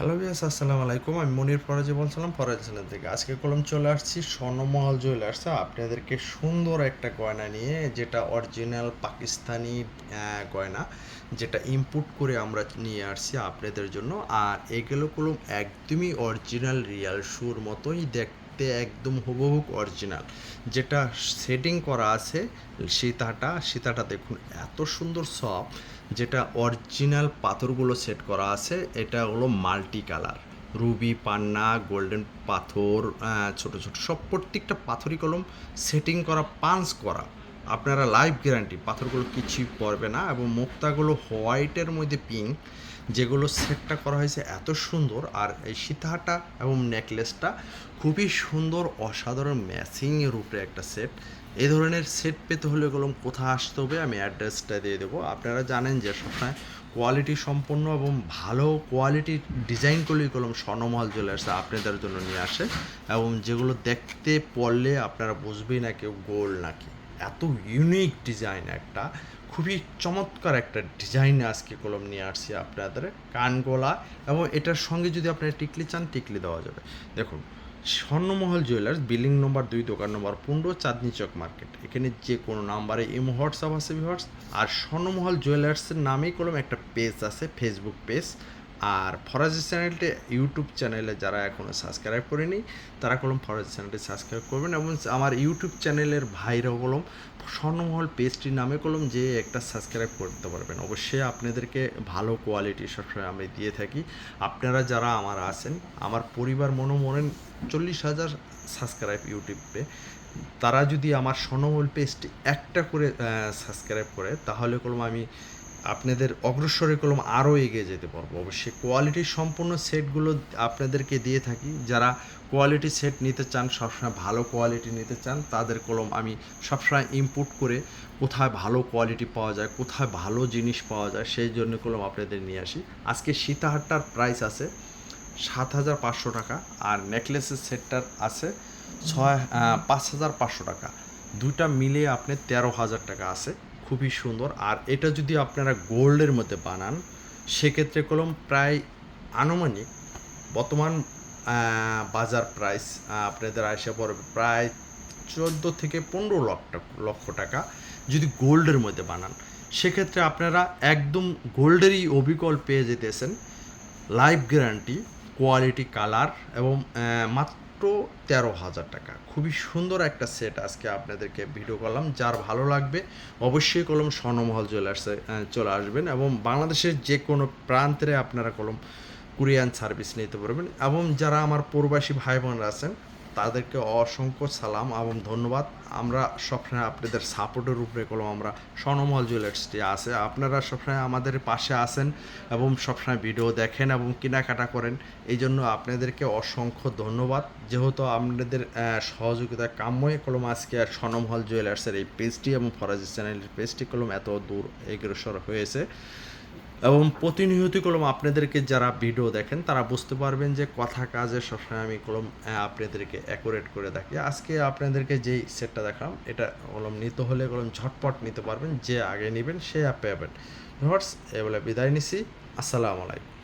Hello বিয়াস আসসালামু আলাইকুম। আমি মনির ফরাজি বলছিলাম, ফরাজি চ্যানেল থেকে। আজকে কলম চলে আসছি স্বর্ণমহল জুয়েলার্স আপনাদেরকে সুন্দর একটা গয়না নিয়ে, যেটা অরিজিনাল পাকিস্তানি গয়না, যেটা ইম্পোর্ট করে আমরা নিয়ে আসছি আপনাদের জন্য। আর এগুলো কলম একদমই অরিজিনাল রিয়াল শুর মতোই দেখতে একদম হুবহুক অরিজিনাল যেটা সেটিং করা আছে সীতাটা সীতাটা দেখুন এত সুন্দর সব যেটা অরিজিনাল পাথরগুলো সেট করা আছে, এটা হলো মাল্টি কালার রুবি, পান্না গোল্ডেন পাথর ছোট ছোট, সব প্রত্যেকটা পাথরই কলম সেটিং করা পাঞ্চ করা। আপনারা লাইফ গ্যারান্টি পাথরগুলো কিছুই পড়বে না এবং মুক্তাগুলো হোয়াইটের মধ্যে পিঙ্ক যেগুলো সেটটা করা হয়েছে এত সুন্দর আর এই সীতাহাটা এবং নেকলেসটা খুবই সুন্দর, অসাধারণ ম্যাচিংয়ের উপরে একটা সেট এই ধরনের সেট পেতে হলে কলম কোথায় আসতে হবে আমি অ্যাড্রেসটা দিয়ে দেবো। আপনারা জানেন যে সবসময় কোয়ালিটি সম্পন্ন এবং ভালো কোয়ালিটির ডিজাইন করলেই কলম স্বর্ণমহল আসে আপনাদের জন্য নিয়ে আসে এবং যেগুলো দেখতে পড়লে আপনারা বুঝবেই না কেউ গোল নাকি। এত ইউনিক ডিজাইন একটা, খুবই চমৎকার একটা ডিজাইন আজকে কলম নিয়ে আসছি আপনাদের কানগোলা এবং এটার সঙ্গে যদি আপনারা টিকলি চান, টিকলি দেওয়া যাবে। দেখুন, স্বর্ণমহল জুয়েলার্স বিল্ডিং নম্বর দুই, দোকান নম্বর পনেরো, চাঁদনি চক মার্কেট এখানে যে কোনো নাম্বারে ইমো হোয়াটসঅ্যাপ আছে ভিউয়ার্স আর স্বর্ণমহল জুয়েলার্সের নামেই কলম একটা পেজ আছে ফেসবুক পেজ আর ফরাজি চ্যানেলটি ইউটিউব চ্যানেলে যারা এখনও সাবস্ক্রাইব করেনি, তারা কলম ফরাজি চ্যানেলটি সাবস্ক্রাইব করবেন এবং আমার ইউটিউব চ্যানেলের ভাইরা কলম স্বর্ণমহল পেজটির নামে কলম যে একটা সাবস্ক্রাইব করতে পারবেন। অবশ্যই আপনাদেরকে ভালো কোয়ালিটি সবসময় আমি দিয়ে থাকি। আপনারা যারা আমার আছেন, আমার পরিবার মনোমনেন চল্লিশ হাজার সাবস্ক্রাইব ইউটিউবে তারা যদি আমার স্বর্ণমহল পেজটি একটা করে সাবস্ক্রাইব করে, তাহলে কলম আমি আপনাদের অগ্রসরে কলম আরও এগিয়ে যেতে পারব। অবশ্যই কোয়ালিটি সম্পূর্ণ সেটগুলো আপনাদেরকে দিয়ে থাকি। যারা কোয়ালিটি সেট নিতে চান, সবসময় ভালো কোয়ালিটি নিতে চান, তাদের কলম আমি সবসময় ইম্পোর্ট করে কোথায় ভালো কোয়ালিটি পাওয়া যায়, কোথায় ভালো জিনিস পাওয়া যায়, সেই জন্য কলম আপনাদের নিয়ে আসি। আজকে সীতাহারটার প্রাইস আছে সাত হাজার পাঁচশো টাকা আর নেকলেসের সেটটার আছে ছয় পাঁচ হাজার পাঁচশো টাকা। দুইটা মিলিয়ে আপনি তেরো হাজার টাকা আছে। খুবই সুন্দর। আর এটা যদি আপনারা গোল্ডের মধ্যে বানান সেক্ষেত্রে কলম প্রায় আনুমানিক বর্তমান বাজার প্রাইস আপনাদের আসে পড়বে প্রায় চোদ্দ থেকে পনেরো লক্ষ লক্ষ টাকা যদি গোল্ডের মধ্যে বানান। সেক্ষেত্রে আপনারা একদম গোল্ডেরই অবিকল পেয়ে যেতেছেন। লাইফ গ্যারান্টি কোয়ালিটি কালার এবং আহ, মাত্র তেরো হাজার টাকা। খুবই সুন্দর একটা সেট আজকে আপনাদেরকে ভিডিও করলাম। যার ভালো লাগবে, অবশ্যই কলম স্বর্ণমহল জুয়েলার্সে চলে আসবেন এবং বাংলাদেশের যে কোনো প্রান্তে আপনারা কলম, কুরিয়ান সার্ভিস নিতে পারবেন এবং যারা আমার প্রবাসী ভাই বোনরা আছেন তাদেরকে অসংখ্য সালাম এবং ধন্যবাদ। আমরা সবসময় আপনাদের সাপোর্টের উপরে কলম, আমরা স্বর্ণমহল জুয়েলার্সটি আছে। আপনারা সবসময় আমাদের পাশে আসেন এবং সবসময় ভিডিও দেখেন এবং কেনাকাটা করেন। এই জন্য আপনাদেরকে অসংখ্য ধন্যবাদ। যেহেতু আপনাদের সহযোগিতা কাম্যই কলম আজকে আর স্বর্ণমহল জুয়েলার্সের এই পেজটি এবং ফরাজি চ্যানেলের পেজটি কলম এত দূর এগ্রসর হয়েছে। এবং প্রতিনিয়ত কলম আপনাদেরকে যারা ভিডিও দেখেন, তারা বুঝতে পারবেন যে কথা কাজে সবসময় আমি কলম আপনাদেরকে অ্যাকুরেট করে দেখি। আজকে আপনাদেরকে যেই সেটটা দেখালাম, এটা কলম নিতে হলে কলম ঝটপট নিতে পারবেন, যে আগে নেবেন সে পাবেন। ভিউয়ার্স, এ বিদায় নিছি। আসসালামু আলাইকুম।